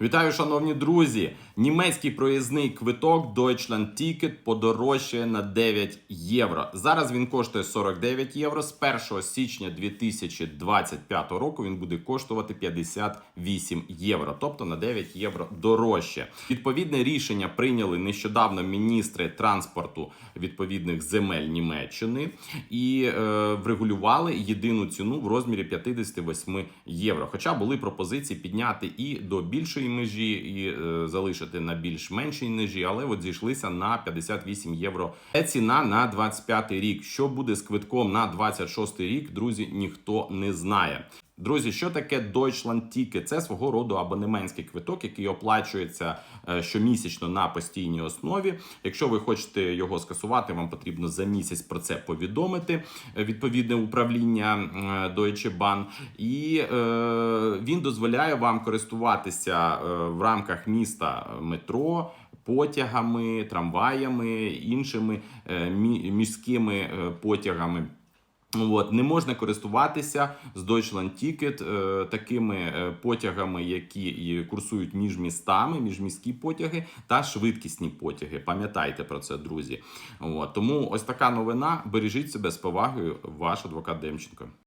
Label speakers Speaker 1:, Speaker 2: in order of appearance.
Speaker 1: Вітаю, шановні друзі! Німецький проїзний квиток Deutschland Ticket подорожчає на 9 євро. Зараз він коштує 49 євро. З 1 січня 2025 року він буде коштувати 58 євро, тобто на 9 євро дорожче. Відповідне рішення прийняли нещодавно міністри транспорту відповідних земель Німеччини і е, врегулювали єдину ціну в розмірі 58 євро. Хоча були пропозиції підняти і до більшої межі, і е, залишити на більш меншій межі, але от зійшлися на 58 євро. Це ціна на 25 рік. Що буде з квитком на 26 рік, друзі, ніхто не знає. Друзі, що таке Deutschland Ticket? Це свого роду абонементський квиток, який оплачується е, щомісячно на постійній основі. Якщо ви хочете його скасувати, вам потрібно за місяць про це повідомити е, відповідне управління е, Deutsche Bahn. І е, він дозволяє вам користуватися в рамках міста метро. Потягами, трамваями, іншими міськими потягами. От, не можна користуватися з Deutschland Ticket е, такими е, потягами, які курсують між містами, міжміські потяги та швидкісні потяги. Пам'ятайте про це, друзі. От, тому ось така новина. Бережіть себе з повагою, ваш адвокат Демченко.